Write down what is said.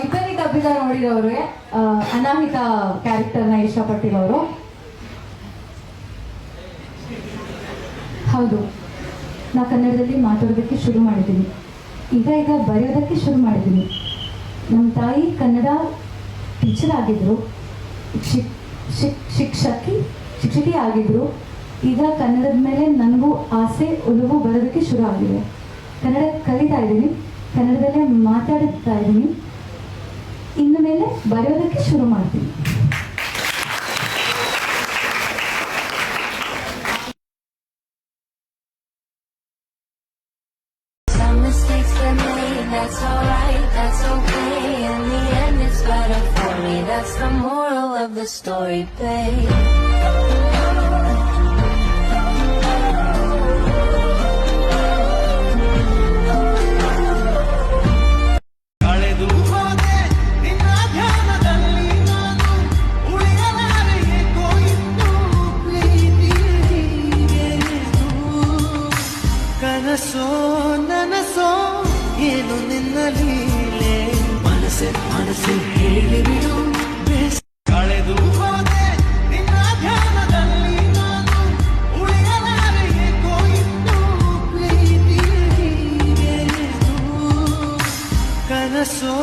ಇಬ್ಬರಿ ಕಬ್ಬಿದ ನೋಡಿರೋರು ಅನಾಮಿತ ಕ್ಯಾರೆಕ್ಟರ್ನ ಇಷ್ಟಪಟ್ಟಿರೋರು. ಹೌದು. ನಾ ಕನ್ನಡದಲ್ಲಿ ಮಾತಾಡೋದಕ್ಕೆ ಶುರು ಮಾಡಿದ್ದೀನಿ. ಈಗ ಈಗ ಬರೆಯೋದಕ್ಕೆ ಶುರು ಮಾಡಿದ್ದೀನಿ. ನಮ್ಮ ತಾಯಿ ಕನ್ನಡ ಟೀಚರ್ ಶಿಕ್ ಶಿಕ್ಷಕಿ ಶಿಕ್ಷಕಿ ಆಗಿದ್ರು. ಈಗ ಕನ್ನಡದ ಮೇಲೆ ನನಗೂ ಆಸೆ, ಒಲವು ಬರೋದಕ್ಕೆ ಶುರು ಆಗಿದೆ. ಕನ್ನಡ ಕಲಿತಾ ಇದ್ದೀನಿ. ಕನ್ನಡದಲ್ಲೇ ಮಾತಾಡ್ತಾ ಇದ್ದೀನಿ. ಇನ್ನು ಮೇಲೆ ಬರೆಯೋದಕ್ಕೆ ಶುರು ಮಾಡ್ತೀನಿ Some mistakes were made, that's alright, that's okay. In the end, it's better for me. That's the moral of the story, babe. ಕನಸೋ ನನಸೋ ಏನು ನಿನ್ನ ಲೀಲೆ ಮನಸ್ಸೆ ಮನಸ್ಸೆ ಹೇಳಿಬಿಡು ಕಳೆದು ಹೋದೆ ನಿನ್ನ ಧ್ಯಾನದಲ್ಲಿ ನಾನು. ಕನಸೋ